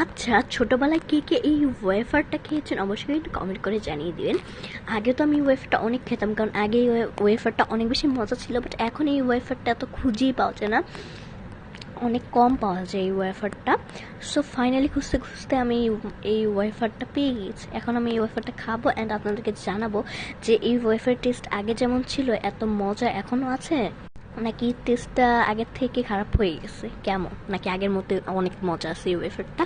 আচ্ছা ছোটবেলায় কে কে এই ওয়েফারটা খেয়েছেন অবশ্যই একটু কমেন্ট করে জানিয়ে দিবেন। আগে তো আমি ওয়েফারটা অনেক খেতাম, কারণ আগে এই ওয়েফারটা অনেক বেশি মজা ছিল বাট এখন এই ওয়েফারটা এত খুঁজেই পাওয়া যায় না। অনেক কম পাওয়া যায় এই ওয়েফারটা। সো ফাইনালি খুঁজতে খুঁজতে আমি এই ওয়েফারটা পেয়ে গিয়েছি। এখন আমি এই ওয়েফারটা খাব অ্যান্ড আপনাদেরকে জানাব যে এই ওয়েফার টেস্ট আগে যেমন ছিল, এত মজা এখনও আছে? নাকি টেস্টটা আগের থেকে খারাপ হয়ে গেছে? কেমন? নাকি আগের মতো অনেক মজা আছে এই ওয়েফারটা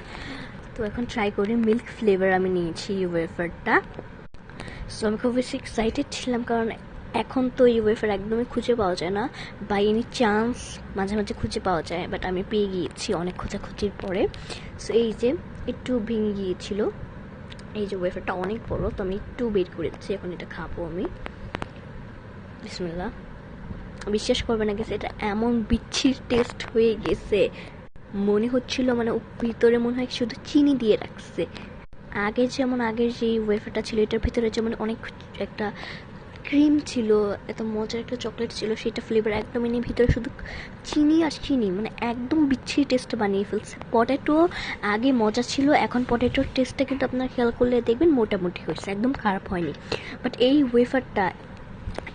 তো এখন ট্রাই করি মিল্ক ফ্লেভার আমি নিয়েছি এই ওয়েফারটা সো আমি খুব বেশি এক্সাইটেড ছিলাম কারণ এখন তো এই ওয়েফার একদমই খুঁজে পাওয়া যায় না। বাই এনি চান্স মাঝে মাঝে খুঁজে পাওয়া যায় বাট আমি পেয়ে গিয়েছি অনেক খোঁজাখুঁজির পরে। সো এই যে একটু ভেঙে গিয়েছিল। এই যে ওয়েফারটা অনেক বড়, তো আমি একটু বের করেছি, এখন এটা খাব আমি। বিসমিল্লা বিশ্বাস করবে না গেছে, এটা এমন বিচ্ছির টেস্ট হয়ে গেছে। মনে হচ্ছিল মানে ভিতরে মনে হয় শুধু চিনি দিয়ে রাখছে। আগে যেমন, আগের যে ওয়েফারটা ছিল, এটার ভিতরে যেমন অনেক একটা ক্রিম ছিল, এত মজার একটা চকলেট ছিল, সেটা ফ্লেভার একদম এনে ভিতরে শুধু চিনি আর চিনি মানে একদম বিচ্ছিরি টেস্ট বানিয়ে ফেলছে। পটেটো আগে মজা ছিল, এখন পটেটোর টেস্টটা কিন্তু আপনার খেয়াল করলে দেখবেন মোটামুটি হয়েছে, একদম খারাপ হয়নি। বাট এই ওয়েফারটা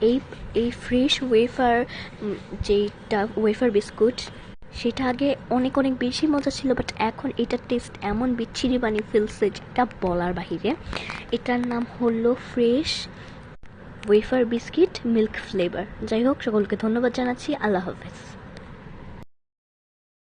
এই এই ফ্রেশ ওয়েফার যেটা ওয়েফার বিস্কুট সেটা আগে অনেক অনেক বেশি মজা ছিল বাট এখন এটার টেস্ট এমন বিচ্ছিরি বানিয়ে ফেলছে যেটা বলার বাহিরে। এটার নাম হলো fresh wafer biscuit milk flavour যাই হোক, সকলকে ধন্যবাদ জানাচ্ছি। আল্লাহ হাফেজ।